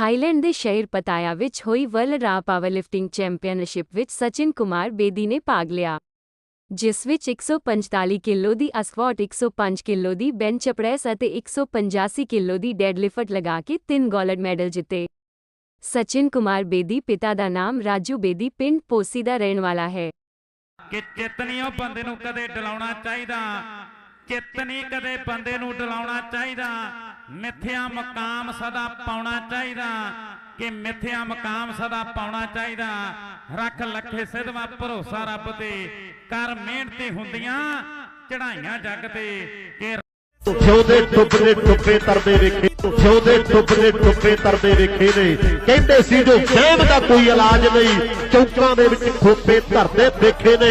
Thailand ਦੇ ਸ਼ਹਿਰ ਪਤਾਇਆ ਵਿੱਚ ਹੋਈ ਵਰਲਡ ਰਾ ਪਾਵਰਲਿਫਟਿੰਗ ਚੈਂਪੀਅਨਸ਼ਿਪ ਵਿੱਚ ਸਚਿਨ ਕੁਮਾਰ ਬੇਦੀ ਨੇ ਭਾਗ ਲਿਆ, ਜਿਸ ਵਿੱਚ 145 ਕਿਲੋ ਦੀ ਅਸਕਵਾਟ 105 ਕਿਲੋ ਦੀ ਬੈਂਚ ਪ੍ਰੈਸ ਅਤੇ 185 ਕਿਲੋ ਦੀ ਡੈਡਲਿਫਟ ਲਗਾ ਕੇ ਤਿੰਨ ਗੋਲਡ ਮੈਡਲ ਜਿੱਤੇ। ਸਚਿਨ ਕੁਮਾਰ ਬੇਦੀ ਪਿਤਾ ਦਾ ਨਾਮ ਰਾਜੂ ਬੇਦੀ ਪਿੰਡ ਪੋਸੀ ਦਾ ਰਹਿਣ ਵਾਲਾ ਹੈ। ਕਿ ਚਿੱਤ ਉਹ ਬੰਦੇ ਨੂੰ ਕਦੇ ਡਲਾਉਣਾ ਚਾਹੀਦਾ ਚਿੱਤ ਕਦੇ ਬੰਦੇ ਨੂੰ ਡਲਾਉਣਾ ਚਾਹੀਦਾ। ਮਿੱਥਿਆ ਮਕਾਮ ਸਦਾ ਪਾਉਣਾ ਚਾਹੀਦਾ। ਕਿ ਮਿੱਥਿਆ ਮਕਾਮ ਸਦਾ ਪਾਉਣਾ ਚਾਹੀਦਾ। ਰੱਖ ਲੱਖੇ ਸਿਧਵਾ ਭਰੋਸਾ ਰੱਬ ਤੇ। ਕਰ ਮਿਹਨਤੀ ਹੁੰਦੀਆਂ ਚੜਾਈਆਂ ਜੱਗ ਤੇ। ਕਿ ਫਿਉ ਦੇ ਡੁੱਬਦੇ ਡੁੱਬੇ ਤਰਦੇ ਵੇਖੇ ਫਿਉ ਦੇ ਡੁੱਬਦੇ ਡੁੱਬੇ ਤਰਦੇ ਵੇਖੇ ਨੇ। ਕਹਿੰਦੇ ਸੀ ਜੋ ਵਹਿਮ ਦਾ ਕੋਈ ਇਲਾਜ ਨਹੀਂ, ਚੌਕਾਂ ਦੇ ਵਿੱਚ ਖੋਪੇ ਧਰਦੇ ਦੇਖੇ ਨੇ।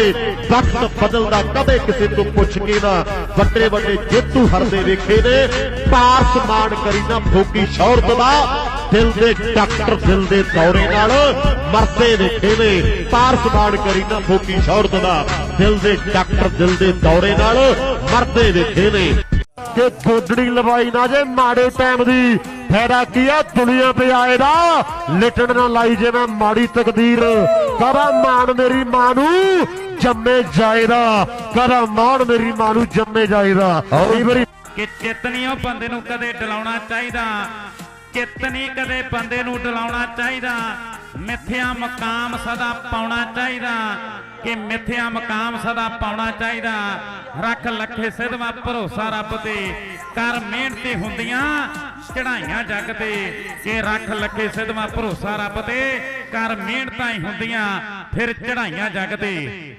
ਵਕਤ ਬਦਲਦਾ ਕਦੇ ਕਿਸੇ ਤੋਂ ਪੁੱਛ ਕੇ ਨਾ, ਵੱਡੇ ਵੱਡੇ ਜੇਤੂ ਹਰਦੇ ਵੇਖੇ ਨੇ। ਪਾਰਸ ਮਾਣ ਕਰੀ ਨਾ ਫੋਕੀ ਸ਼ੌਹਰਤ ਦਾ, ਦਿਲ ਦੇ ਡਾਕਟਰ ਦਿਲ ਦੇ ਦੌਰੇ ਨਾਲ ਮਰਦੇ ਵੇਖੇ ਨੇ। ਪਾਰਸ ਮਾਣ ਕਰੀ ਨਾ ਫੋਕੀ ਸ਼ੌਹਰਤ ਦਾ, ਦਿਲ ਦੇ ਡਾਕਟਰ ਦਿਲ ਦੇ ਦੌਰੇ ਨਾਲ ਮਰਦੇ ਵੇਖੇ ਨੇ। ਕਿ ਗੋਡੜੀ ਲਵਾਈ ਨਾ ਜੇ ਮਾੜੇ ਟਾਈਮ ਦੀ। ਫਾਇਦਾ ਕੀ ਆ? ਦੁਨੀਆ ਤੇ ਆਏ ਦਾ ਲਿਟਣ ਨਾ ਲਾਈ ਜੇ ਮੈਂ ਮਾੜੀ ਤਕਦੀਰ। ਕਰਾ ਮਾਣ ਮੇਰੀ ਮਾਂ ਨੂੰ ਜੰਮੇ ਜਾਏਦਾ। ਕਰਾ ਮਾਣ ਮੇਰੀ ਮਾਂ ਨੂੰ ਜੰਮੇ ਜਾਏਦਾ। ਕਈ ਵਾਰੀ ਕਿ ਚਿੱਤ ਨਹੀਂ ਉਹ ਬੰਦੇ ਨੂੰ ਕਦੇ ਡਲਾਉਣਾ ਚਾਹੀਦਾ। ਚਿੱਤ ਨਹੀਂ ਕਦੇ ਬੰਦੇ ਨੂੰ ਡਲਾਉਣਾ ਚਾਹੀਦਾ। ਮਿੱਥਿਆ ਮਕਾਮ ਸਦਾ ਪਾਉਣਾ ਚਾਹੀਦਾ। ਕਿ ਮਿੱਥਿਆ ਮਕਾਮ ਸਦਾ ਪਾਉਣਾ ਚਾਹੀਦਾ। ਰੱਖ ਲੱਖੇ ਸਿਧਵਾ ਭਰੋਸਾ ਰੱਬ ਤੇ। ਕਰ ਮਿਹਨਤੀ ਹੁੰਦੀਆਂ ਚੜਾਈਆਂ ਜੱਗ ਤੇ। ਕਿ ਰੱਖ ਲੱਖੇ ਸਿਧਵਾ ਭਰੋਸਾ ਰੱਬ ਤੇ। ਕਰ ਮਿਹਨਤਾਂ ਹੀ ਹੁੰਦੀਆਂ ਫਿਰ ਚੜਾਈਆਂ ਜੱਗ ਤੇ।